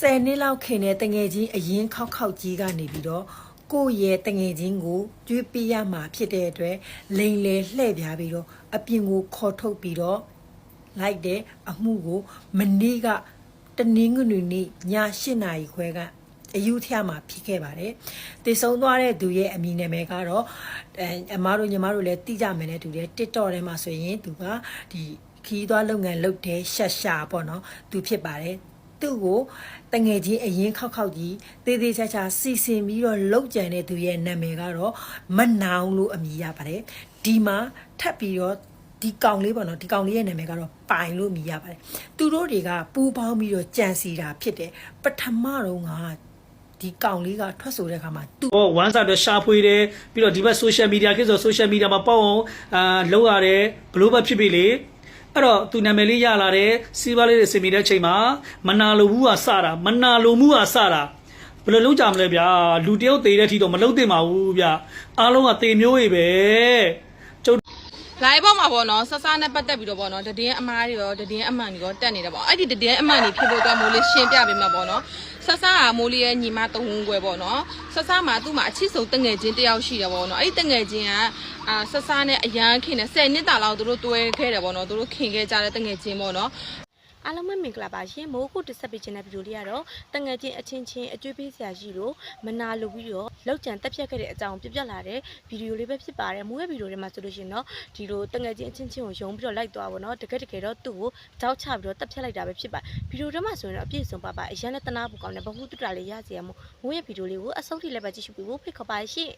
ဆယ်နှစ်လောက်ခင်တဲ့တငယ်ချင်းအရင်ခောက်ခောက်ကြီးကနေပြီးတော့ကိုယ့်ရဲ့တငယ်ချင်းကိုကြွေးပေးရမှာဖြစ်တဲ့အတွက်လိန်လေလှဲ့ပြားပြီးတော့အပြင်ကိုခေါ်ထုတ်ပြီးတော့လိုက်တဲ့အမှုကိုမနေ့ကတနင်္ဂနွေနေ့ည8နာရီခွဲကအယူထျမှာဖြစ်ခဲ့ပါတယ်။တည်ဆုံသွားတဲ့သူရဲ့အမည်နာမည်ကတော့အဲအမားတို့ညီမတို့လည်းသိကြမယ်နဲ့တူတယ် TikTok ထဲမှာဆိုရင်သူကဒီခီးသွားလုပ်ငန်းလုပ်တဲ့ရှက်ရှာပေါ့နော်သူဖြစ်ပါတယ်။ သူ့ကိုတငယ်ချင်းအရင်ခောက်ခောက်ကြီးတေးသေးချာချာစီစဉ်ပြီးတော့လောက်ကြံတဲ့သူရဲ့နာမည်ကတော့မနောင်လို့အမည်ရပါတယ်။ဒီမှာထပ်ပြီးတော့ဒီကောင်လေးပေါ့နော်ဒီကောင်လေးရဲ့နာမည်ကတော့ပိုင်လို့မြည်ရပါတယ်သူတို့တွေကပူပေါင်းပြီးတော့ကြံစီတာဖြစ်တယ်ပထမတော့ကဒီကောင်လေးကထွက်ဆိုတဲ့အခါမှာသူဟောဝမ်းစာတော့ရှာဖွေတယ်ပြီးတော့ဒီဘက် social media ခေတ်ဆို social media မှာပေါ့အောင်အာလောက်ရတယ် global ဖြစ်ပြီလေ အဲ့တော့သူနာမည်လေးရလာတယ်စီးပွားလေးတွေစင်မိတဲ့အချိန်မှာမနာလိုဘူးကစတာမနာလိုမှုကစတာဘယ်လိုလုပ်ကြမလဲဗျာလူတယောက်သေးတဲ့အထိတော့မလုပ်သင့်ပါဘူးဗျာအားလုံးကသေမျိုးတွေပဲကျုပ်လိုင်းပေါ်မှာပေါ့နော်ဆဆနဲ့ပတ်သက်ပြီးတော့ပေါ့နော်တည်င်းအမားတွေရောတည်င်းအမှန်တွေရောတက်နေတယ်ပေါ့အဲ့ဒီတည်င်းအမှန်တွေဖြစ်ဖို့အတွက်မိုးလေးရှင်းပြပေးမှာပေါ့နော် ဆဆကမိုးလေးရဲ့ညီမတဝန်းခွဲပေါ့နော်ဆဆမှာသူ့မှာအချစ်ဆုံးတငယ်ချင်းတယောက်ရှိတယ်ပေါ့နော်အဲ့ဒီတငယ်ချင်းကအာဆဆနဲ့အရန်ခင်တယ်10နှစ်တာလောက်သူတို့တွဲခဲ့တယ်ပေါ့နော်သူတို့ခင်ခဲ့ကြတဲ့တငယ်ချင်းပေါ့နော် အားလုံးပဲမင်္ဂလာပါရှင်မိုးခုတစ်ဆက်ပေးခြင်းတဲ့ဗီဒီယိုလေးကတော့တငယ်ချင်းအချင်းချင်းအကျွေးပေးစရာရှိလို့မနာလိုပြီးတော့လောက်ကြံတက်ပြတ်ခဲ့တဲ့အကြောင်းပြပြလာတဲ့ဗီဒီယိုလေးပဲဖြစ်ပါတယ်မိုးရဲ့ဗီဒီယိုထဲမှာဆိုလို့ရှိရင်တော့ဒီလိုတငယ်ချင်းအချင်းချင်းကိုယုံပြီးတော့လိုက်သွားပါတော့တကယ်တကယ်တော့သူ့ကိုကြောက်ချပြီးတော့တက်ပြတ်လိုက်တာပဲဖြစ်ပါဗီဒီယိုထဲမှာဆိုရင်တော့အပြည့်စုံပါပါအရန်နဲ့တနာဖို့ကောင်းတဲ့ဘဟုတုတလေးရစီရမို့မိုးရဲ့ဗီဒီယိုလေးကိုအဆုံးထိလည်းပဲကြည့်ရှုပြီးဖို့ဖိတ်ခေါ်ပါရှင်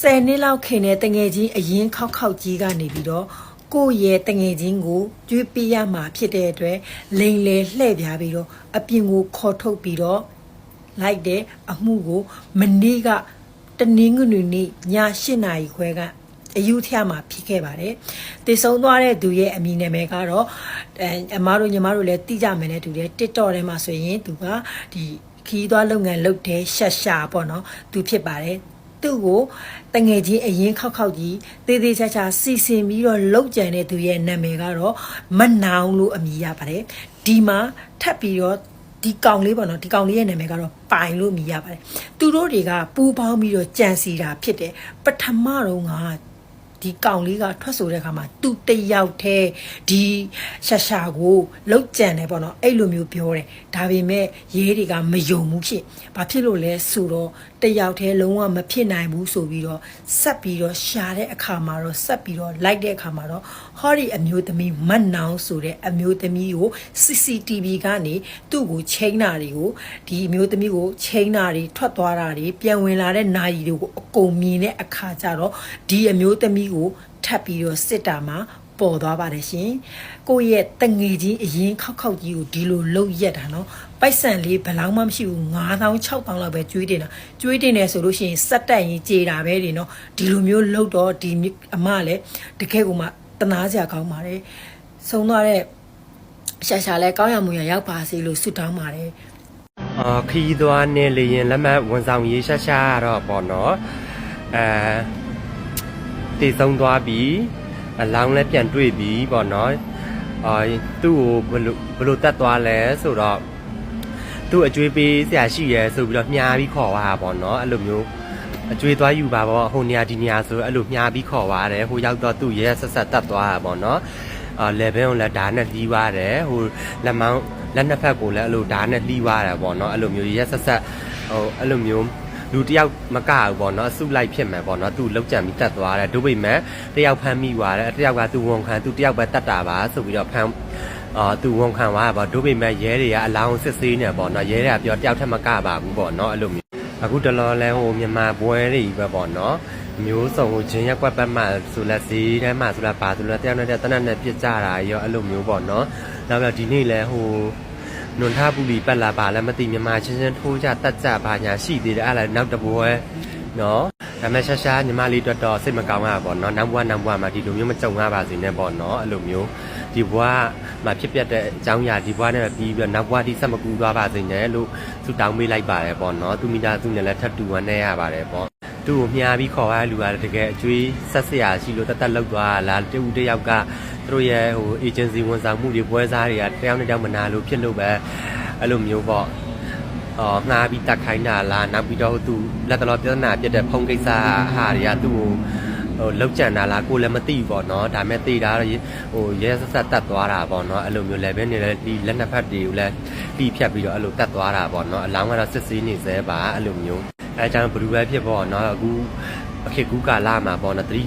ဆယ်နှစ်လောက်ခင်တဲ့တငယ်ချင်းအရင်ခောက်ခောက်ကြီးကနေပြီးတော့ ကိုယ့်ရဲ့တငယ်ချင်းကိုကြွေးပေးရမှာဖြစ်တဲ့အတွက်လိန်လေလှဲ့ပြားပြီးတော့အပြင်ကိုခေါ်ထုတ်ပြီးတော့လိုက်တဲ့အမှုကိုမနေ့ကတနင်္ဂနွေနေ့ည8နာရီခွဲကအယူထျမှာဖြစ်ခဲ့ပါတယ်။တည်ဆုံသွားတဲ့သူရဲ့အမည်နာမည်ကတော့အဲအမားတို့ညီမတို့လည်းသိကြမယ်နဲ့တူတယ် TikTok ထဲမှာဆိုရင်သူကဒီခီးသွားလုပ်ငန်းလုပ်တဲ့ရှက်ရှာပေါ့နော်သူဖြစ်ပါတယ်။ သူ့ကိုတငယ်ချင်းအရင်ခောက်ခောက်ကြီးတေးသေးချာချာစီစဉ်ပြီးတော့လောက်ကြံတဲ့သူရဲ့နာမည်ကတော့မနောင်လို့အမည်ရပါတယ်ဒီမှာထပ်ပြီးတော့ဒီကောင်လေးပေါ့နော်ဒီကောင်လေးရဲ့နာမည်ကတော့ပိုင်လို့အမည်ရပါတယ်သူတို့တွေကပူပေါင်းပြီးတော့ကြံစီတာဖြစ်တယ်ပထမတော့ကဒီကောင်လေးကထွက်ဆိုတဲ့အခါမှာသူတယောက်တည်းဒီရှာရှာကိုလောက်ကြံတယ်ပေါ့နော်အဲ့လိုမျိုးပြောတယ်ဒါပေမဲ့ရဲတွေကမယုံဘူးဖြစ်ဘာဖြစ်လို့လဲဆိုတော့ တယောက်တည်းလုံးဝမဖြစ်နိုင်ဘူးဆိုပြီးတော့ဆက်ပြီးတော့ရှာတဲ့အခါမှာတော့ဆက်ပြီးတော့လိုက်တဲ့အခါမှာတော့ဟောဒီအမျိုးသမီးမတ်နောင်ဆိုတဲ့အမျိုးသမီးကို CCTV ကနေသူ့ကိုချိန်တာတွေကိုဒီအမျိုးသမီးကိုချိန်တာတွေထွက်သွားတာတွေပြန်ဝင်လာတဲ့နာရီတွေကိုအကုန်မြင်တဲ့အခါကျတော့ဒီအမျိုးသမီးကိုထပ်ပြီးတော့စစ်တာမှာ ပေါ်သွားပါတယ်ရှင်ကိုယ့်ရဲ့တငယ်ချင်းအရင်ခောက်ခောက်ကြီးကိုဒီလိုလှုပ်ရက်တာနော်ပိုက်ဆန်လေးဘယ်လောက်မှမရှိဘူး9000 6000လောက်ပဲကျွေးတင်တာကျွေးတင်တယ်ဆိုလို့ရှိရင်စက်တက်ရင်ကြေတာပဲဒီနော်ဒီလိုမျိုးလှုပ်တော့ဒီအမလည်းတကယ်ကိုမှတနာစရာကောင်းပါတယ်ဆုံးသွားတဲ့ရှာရှာလဲကောင်းရမှုရရောက်ပါစေလို့ဆုတောင်းပါတယ်အာခီးသွားနေလေရင်လက်မှတ်ဝန်ဆောင်ရေးရှာရှာတော့ပေါ့နော်အဲတည်ဆုံးသွားပြီ အလောင်းလည်းပြန်တွေ့ပြီပေါ့နော်အာသူ့ကိုဘယ်လိုဘယ်လိုတတ်သွားလဲဆိုတော့သူ့အကျွေးပေးဆရာရှိရဲဆိုပြီးတော့မြားပြီးခေါ်သွားတာပေါ့နော်အဲ့လိုမျိုးအကျွေးသွားယူပါပေါ့ဟိုနေရာဒီနေရာဆိုအဲ့လိုမြားပြီးခေါ်သွားတယ်ဟိုရောက်တော့သူ့ရဲဆက်ဆက်တတ်သွားတာပေါ့နော်အာလေဘင်းကိုလည်းဓာတ်နဲ့လှီးသွားတယ်ဟိုလက်မောင်းလက်နှစ်ဖက်ကိုလည်းအဲ့လိုဓာတ်နဲ့လှီးသွားတယ်ပေါ့နော်အဲ့လိုမျိုးရဲဆက်ဆက်ဟိုအဲ့လိုမျိုး လူတယောက်မကဘူးပေါ့နော်အစုလိုက်ဖြစ်မယ်ပေါ့နော်သူလောက်ကြံပြီးတက်သွားတယ်ဒုပိမဲ့တယောက်ဖမ်းမိသွားတယ်တယောက်ကသူဝန်ခံသူတယောက်ပဲတက်တာပါဆိုပြီးတော့ဖမ်းအာသူဝန်ခံသွားတာပေါ့ဒုပိမဲ့ရဲတွေကအလောင်းစစ်ဆေးနေပေါ့နော်ရဲတွေကပြောတယောက်ထက်မကပါဘူးပေါ့နော်အဲ့လိုမျိုးအခုတလောလဲဟိုမြန်မာပွဲတွေကြီးပဲပေါ့နော်မျိုးစုံကိုဂျင်းရက်ကွက်ပတ်မှဆိုလက်စည်းထဲမှာဆိုလက်ပါဆိုလက်တယောက်နဲ့တယောက်တနက်နဲ့ပြစ်ကြတာရောအဲ့လိုမျိုးပေါ့နော်နောက်ပြီးဒီနေ့လဲဟို နွန်ထပူလီပတ်လာပါလည်းမသိမြန်မာချင်းချင်းထိုးကြတက်ကြပါညာရှိသေးတယ်အဲ့ဒါနောက်တပွဲနော်ဒါမဲ့ရှာရှာညီမလေးတွေ့တော့စိတ်မကောင်းတာပေါ့နော်နောက်ဘွားနောက်ဘွားမှာဒီလိုမျိုးမကြုံရပါစေနဲ့ပေါ့နော်အဲ့လိုမျိုးဒီဘွားမှာဖြစ်ပျက်တဲ့အကြောင်းအရာဒီဘွားနဲ့ပြီးပြီးတော့နောက်ဘွားဒီဆက်မကူသွားပါစေနဲ့လို့သူတောင်းပေးလိုက်ပါတယ်ပေါ့နော်သူမိသားစုနဲ့လည်းထပ်တူဝမ်းနေရပါတယ်ပေါ့ သူ့ကိုမြားပြီးခေါ်ရတဲ့လူကတကယ်အကျွေးဆက်စရာရှိလို့တက်တက်လောက်သွားတာလားတူတယောက်ကသူတို့ရဲ့ဟို agency ဝန်ဆောင်မှုတွေပွဲစားတွေကတယောက်နဲ့တယောက်မနာလို့ဖြစ်လို့ပဲအဲ့လိုမျိုးပေါ့အော်ငှားပြီးတက်ခိုင်းတာလားနောက်ပြီးတော့သူလက်တော်ပြဿနာပြတဲ့ဖုန်းကိစ္စဟာတွေကသူ့ကိုဟိုလောက်ကြံတာလားကိုလည်းမသိဘူးပေါ့နော်ဒါပေမဲ့သိတာတော့ဟိုရဲဆက်ဆက်တတ်သွားတာပေါ့နော်အဲ့လိုမျိုး level နေလည်းဒီလက်နှစ်ဖက်တွေကိုလည်းပြီးဖြတ်ပြီးတော့အဲ့လိုတတ်သွားတာပေါ့နော်အလောင်းကတော့စစ်ဆေးနေသေးပါအဲ့လိုမျိုး အဲကြောင့်ဘယ်လိုပဲဖြစ်ပေါ့နော်အခုအခက်ကူကာလာမှာပေါ့နော်သတိ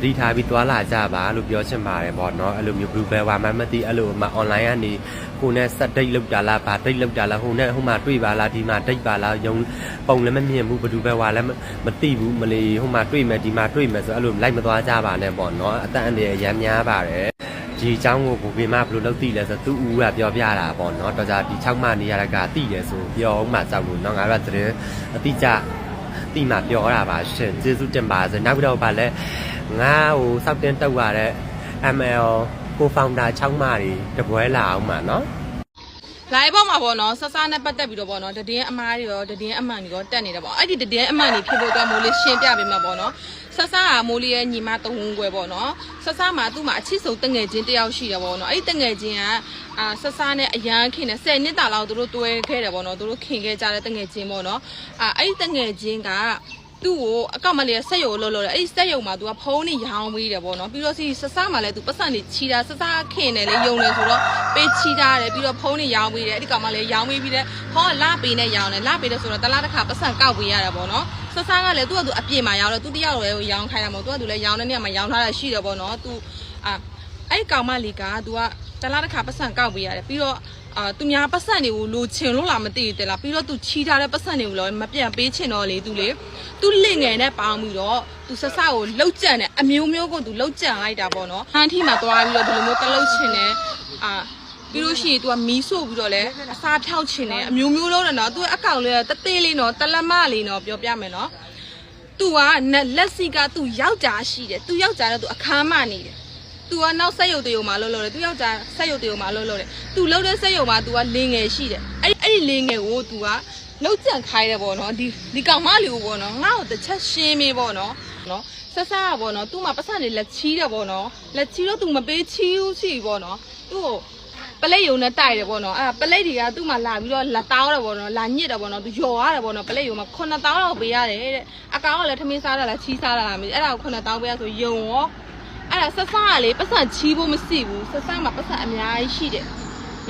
သတိထားပြီးသွားလာကြပါလို့ပြောချင်ပါတယ်ပေါ့နော်အဲ့လိုမျိုး blue bell ဝါမှမသိအဲ့လိုမှ online ကနေကိုနဲ့ဆက်ဒိတ်လောက်တာလားဗာဒိတ်လောက်တာလားဟိုနဲ့ဟိုမှာတွေ့ပါလားဒီမှာဒိတ်ပါလားယုံပုံလည်းမမြင်ဘူးဘယ်သူပဲဝါလည်းမသိဘူးမလီဟိုမှာတွေ့မယ်ဒီမှာတွေ့မယ်ဆိုအဲ့လိုလိုက်မသွားကြပါနဲ့ပေါ့နော်အတန်အန္တရာယ်ရမ်းများပါတယ် ဒီအကြောင်းကိုဘုပင်မဘယ်လိုလုပ်သိလဲဆိုသူ့ဦးကပြောပြတာပေါ့နော်တော်ကြဒီ6မှနေရတာကသိတယ်ဆိုပြောအောင်မှကြောက်လို့နော်ငါတို့ကသတင်းအတိအကျတိမှပြောတာပါရှင်ကျေးဇူးတင်ပါစေနောက်ပြီးတော့ဗာလဲငါဟိုစောက်တင်တက်ရတဲ့ ML ကို founder 6မှတွေတပွဲလာအောင်မှာနော် live ပေါ်မှာပေါ့နော်ဆဆနဲ့ပတ်သက်ပြီးတော့ပေါ့နော်တည်င်းအမားတွေရောတည်င်းအမှန်တွေရောတက်နေတယ်ပေါ့အဲ့ဒီတည်င်းအမှန်တွေဖြစ်ဖို့အတွက်မိုးလေးရှင်းပြပေးမှာပေါ့နော် ဆဆကမိုးလေးရဲ့ညီမတဝန်းခွဲပေါ့နော်ဆဆမှာသူ့မှာအချစ်ဆုံးတငယ်ချင်းတယောက်ရှိတယ်ပေါ့နော်အဲ့ဒီတငယ်ချင်းကအာဆဆနဲ့အရန်ခင်တယ်10နှစ်တာလောက်သူတို့တွဲခဲ့တယ်ပေါ့နော်သူတို့ခင်ခဲ့ကြတဲ့တငယ်ချင်းပေါ့နော်အာအဲ့ဒီတငယ်ချင်းကသူ့ကိုအကောက်မလေးဆက်ရုံလို့လို့တယ်အဲ့ဒီဆက်ရုံမှာ तू ကဖုန်းနေရောင်းပေးတယ်ပေါ့နော်ပြီးတော့စီဆဆမှာလည်း तू ပတ်စံနေချီတာဆဆခင်တယ်လေယုံတယ်ဆိုတော့ပေးချီတာတယ်ပြီးတော့ဖုန်းနေရောင်းပေးတယ်အဲ့ဒီကောင်မလေးရောင်းပေးပြီးတဲ့ဖုန်းကလပေးနဲ့ရောင်းတယ်လပေးတယ်ဆိုတော့တလားတစ်ခါပတ်စံကောက်ပေးရတယ်ပေါ့နော် ဆဆကလည်းသူ့ကသူအပြည့်မှာရောင်းတယ်သူတယောက်လည်းရောင်းခိုင်းတာမဟုတ်သူကသူလည်းရောင်းတဲ့နေရာမှာရောင်းထားတာရှိတယ်ပေါ့နော် तू အာအဲ့ဒီကောင်မလေးက तू ကတလားတစ်ခါပတ်စံကောက်ပေးရတယ်ပြီးတော့အာသူများပတ်စံတွေကိုလိုချင်လို့လားမသိဘူးတဲ့လားပြီးတော့သူချီထားတဲ့ပတ်စံတွေကိုလည်းမပြန်ပေးချင်တော့လေသူလေသူလင့်ငယ်နဲ့ပေါင်းပြီးတော့သူဆဆကိုလှုပ်ကြံတယ်အမျိုးမျိုးကိုသူလှုပ်ကြံလိုက်တာပေါ့နော်ဟန်ထီမှာသွားပြီးတော့ဒီလိုမျိုးတလှုပ်ချင်တယ်အာ ပြီးလို့ရှိရင် तू ကမီးဆို့ပြီးတော့လဲအစားဖြောက်ချင်တယ်အမျိုးမျိုးလုံးတယ်နော် तू အကောင့်လေးတသေးလေးနော်တလက်မလေးနော်ပြောပြမယ်နော် तू ကလက်စီက तू ယောက်ျားရှိတယ် तू ယောက်ျားတော့ तू အခမ်းမနေတယ် तू ကနောက်ဆက်ရုပ်တရုံမှာလှုပ်လှုပ်တယ် तू ယောက်ျားဆက်ရုပ်တရုံမှာလှုပ်လှုပ်တယ် तू လှုပ်တဲ့ဆက်ရုံမှာ तू ကလင်းငယ်ရှိတယ်အဲ့အဲ့ဒီလင်းငယ်ကို तू ကလှုပ်ကြံခိုင်းတယ်ပေါ့နော်ဒီဒီကောင်မလေးကိုပေါ့နော်ငါ့ကိုတစ်ချက်ရှင်းမေးပေါ့နော်နော်ဆက်ဆာကပေါ့နော် तू မှာပတ်စံနေလက်ချီးတယ်ပေါ့နော်လက်ချီးတော့ तू မပေးချီးဘူးရှိပေါ့နော်သူ့ကို ပလက်ယုံနဲ့တိုက်တယ်ပေါ့နော်အဲ့ဒါပလက်တွေကသူ့မှာလာပြီးတော့လာတောင်းတယ်ပေါ့နော်လာညစ်တယ်ပေါ့နော်သူယော်ရတယ်ပေါ့နော်ပလက်ယုံမှာ9000လောက်ပေးရတယ်တဲ့အကောင်ကလည်းထမင်းစားတာလားချီးစားတာလားမသိအဲ့ဒါကို9000ပေးရဆိုယုံရော အဲ့ဒါဆက်ဆားကလေပတ်စံချီးဖို့မရှိဘူးဆက်ဆားမှာပတ်စံအများကြီးရှိတယ်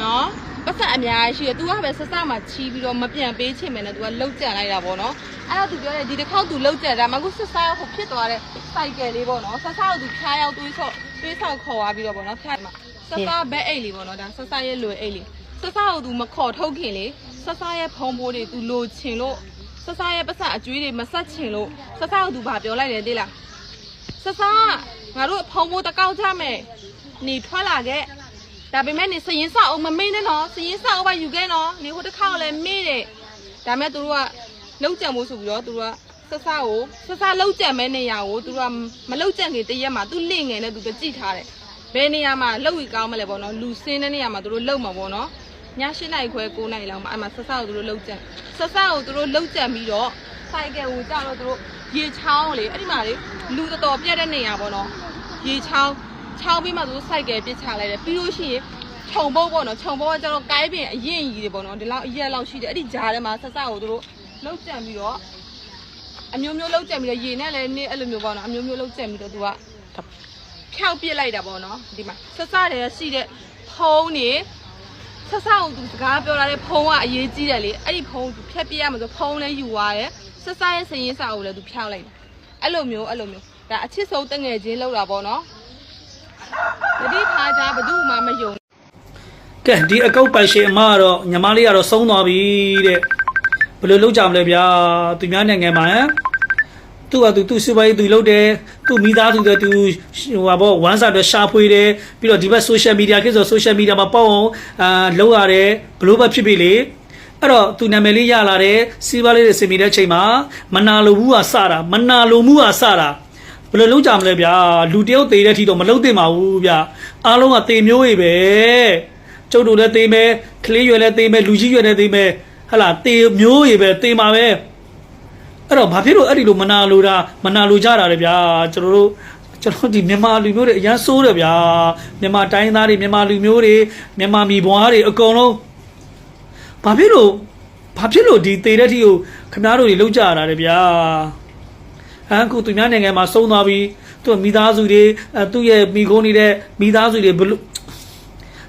နော်ပတ်စံအများကြီးရှိတယ် तू ကပဲဆက်ဆားမှာချီးပြီးတော့မပြန်ပေးချင်မယ်နဲ့ तू ကလှုပ်ကြံလိုက်တာပေါ့နော်အဲ့တော့ तू ပြောတယ်ဒီတစ်ခေါက် तू လှုပ်ကြံတာမှအခုဆက်ဆားကိုဖြစ်သွားတဲ့ cycle လေးပေါ့နော်ဆက်ဆားကို तू ဖျားရောက်တွေးဆော့တွေးဆော့ခေါ်သွားပြီးတော့ပေါ့နော်ဖျားမှာ ဆဆဘက်အိတ်လေးပေါ့နော်ဒါဆဆရဲ့လွယ်အိတ်လေးဆဆကိုသူမခေါ်ထုတ်ခင်လေဆဆရဲ့ဖုံးပိုးတွေသူလိုချင်လို့ဆဆရဲ့ပတ်စအကျွေးတွေမဆက်ချင်လို့ဆဆကိုသူဗာပြောလိုက်တယ်တိလားဆဆငါတို့ဖုံးပိုးတကောက်ကြမယ်နေထွက်လာခဲ့ဒါပေမဲ့နေစရင်စအောင်မမေ့နဲ့နော်စရင်စအောင်ပါယူခဲ့နော်နေဟိုတစ်ခါကလည်းမေ့တယ်ဒါပေမဲ့သူတို့ကလောက်ကြံဖို့ဆိုပြီးတော့သူတို့ကဆဆကိုဆဆလောက်ကြံမဲ့နေရာကိုသူတို့ကမလောက်ကြံခင်တရက်မှာသူ့လင့်ငယ်နဲ့သူကကြိထားတယ် ဘယ်နေရာမှာလောက်ရီကောင်းမလဲပေါ့နော်လူစင်းတဲ့နေရာမှာသူတို့လောက်မှာပေါ့နော်ည၈နိုင်ခွဲ9နိုင်လောက်မှာအဲ့မှာဆဆကိုသူတို့လောက်ကြံဆဆကိုသူတို့လောက်ကြံပြီးတော့ဆိုင်ကယ်ကိုကြတော့သူတို့ရေချောင်းလေအဲ့ဒီမှာလေလူတော်တော်ပြတ်တဲ့နေရာပေါ့နော်ရေချောင်းချောင်းပြီးမှသူတို့ဆိုင်ကယ်ပစ်ချလိုက်တယ်ပြီးလို့ရှိရင်ခြုံပုတ်ပေါ့နော်ခြုံပုတ်ကကျတော့ကိုင်းပင်အရင်ကြီးတွေပေါ့နော်ဒီလောက်အရက်လောက်ရှိတယ်အဲ့ဒီဂျားထဲမှာဆဆကိုသူတို့လောက်ကြံပြီးတော့အမျိုးမျိုးလောက်ကြံပြီးတော့ရေနဲ့လည်းနေအဲ့လိုမျိုးပေါ့နော်အမျိုးမျိုးလောက်ကြံပြီးတော့သူက ဖြောက်ပစ်လိုက်တာပေါ့နော်ဒီမှာဆဆတွေရှိတဲ့ဖုံးနေဆဆကိုသူစကားပြောလာတဲ့ဖုံးကအရေးကြီးတယ်လေအဲ့ဒီဖုံးသူဖြတ်ပြရမှာဆိုဖုံးလည်းယူသွားတယ်ဆဆရဲ့စရင်စာကိုလည်းသူဖြောက်လိုက်တယ်အဲ့လိုမျိုးအဲ့လိုမျိုးဒါအချစ်ဆုံးတငယ်ချင်းလောက်တာပေါ့နော်တတိထားကြဘယ်သူမှမယုံကဲဒီအကောက်ပိုင်ရှင်အမကတော့ညီမလေးကတော့ဆုံးသွားပြီတဲ့ဘယ်လိုလုပ်ကြမလဲဗျာသူများနိုင်ငံမှာဟမ် သူ့ဟာသူသူစူပါရေးသူလုပ်တယ်သူမိသားစုတွေသူဟိုဟာပေါ့ဝမ်းစာတွေရှာဖွေတယ်ပြီးတော့ဒီဘက် social media ကိစ္စ social media မှာပေါ့အောင်အာလောက်ရတယ်ဘလို့ပဲဖြစ်ဖြစ်လေအဲ့တော့သူနာမည်လေးရလာတယ်စီးပွားလေးတွေစင်မိတဲ့အချိန်မှာမနာလိုဘူးဟာစတာမနာလိုမှုဟာစတာဘယ်လိုလုပ်ကြမလဲဗျာလူတယောက်သေးတဲ့အထိတော့မလုပ်သင့်ပါဘူးဗျာအားလုံးကသေမျိုးတွေပဲကျုပ်တို့လည်းသေးမယ်ကလေးရွယ်လည်းသေးမယ်လူကြီးရွယ်လည်းသေးမယ်ဟလာသေမျိုးရေပဲသေမှာပဲ အဲ့တော့ဘာဖြစ်လို့အဲ့ဒီလိုမနာလိုတာမနာလိုကြတာလဲဗျာကျွန်တော်တို့ကျွန်တော်ဒီမြန်မာလူမျိုးတွေအရန်ဆိုးတယ်ဗျာမြန်မာတိုင်းသားတွေမြန်မာလူမျိုးတွေမြန်မာမိဘွားတွေအကုန်လုံးဘာဖြစ်လို့ဘာဖြစ်လို့ဒီတေတဲ့ထီကိုခမားတို့တွေလောက်ကြရတာလေဗျာဟမ်ခုသူများနိုင်ငံမှာဆုံးသွားပြီးသူ့မိသားစုတွေအဲသူ့ရဲ့မိခိုးနေတဲ့မိသားစုတွေဘလို့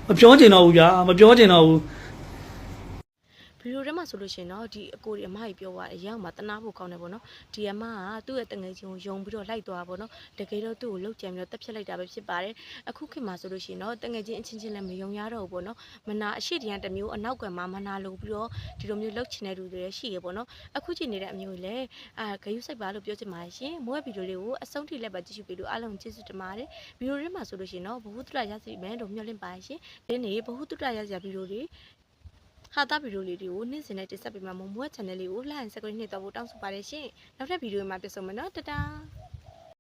မပြောချင်တော့ဘူးဗျာမပြောချင်တော့ဘူး ဗီဒီယိုထဲမှာဆိုလို့ရှိရင်တော့ဒီအကိုဒီအမကြီးပြောသွားတယ်အရောက်မှာတနာဖို့ကောင်းတယ်ပေါ့နော်ဒီအမကသူ့ရဲ့တငယ်ချင်းကိုယုံပြီးတော့လိုက်သွားပေါ့နော်တကယ်တော့သူ့ကိုလှုပ်ကြံပြီးတော့တက်ဖြတ်လိုက်တာပဲဖြစ်ပါတယ်အခုခေတ်မှာဆိုလို့ရှိရင်တော့တငယ်ချင်းအချင်းချင်းလည်းမယုံရတော့ဘူးပေါ့နော်မနာအရှိတရန်တစ်မျိုးအနောက်ကွယ်မှာမနာလို့ပြီးတော့ဒီလိုမျိုးလှုပ်ချင်တဲ့လူတွေလည်းရှိရပေါ့နော်အခုချိန်နေတဲ့အမျိုးလည်းအာဂယုစိုက်ပါလို့ပြောချင်ပါတယ်ရှင်မိုးရဲ့ဗီဒီယိုလေးကိုအဆုံးထိလည်းပဲကြည့်ရှုပေးလို့အားလုံးကျေးဇူးတင်ပါတယ်ဗီဒီယိုထဲမှာဆိုလို့ရှိရင်တော့ဘ ഹു တုတရရစီမယ်လို့မျှော်လင့်ပါတယ်ရှင်ဒီနေ့ဘ ഹു တုတရရစီဗီဒီယိုလေး ဟာတာဗီဒီယိုလေးတွေကိုနေ့စဉ်နဲ့တင်ဆက်ပေးမှာမမို့ channel လေးကို like and subscribe နှိပ်တော့ဖို့တောင်းဆိုပါတယ်ရှင်နောက်ထပ်ဗီဒီယိုမှာပြန်ဆုံမယ်နော်တတား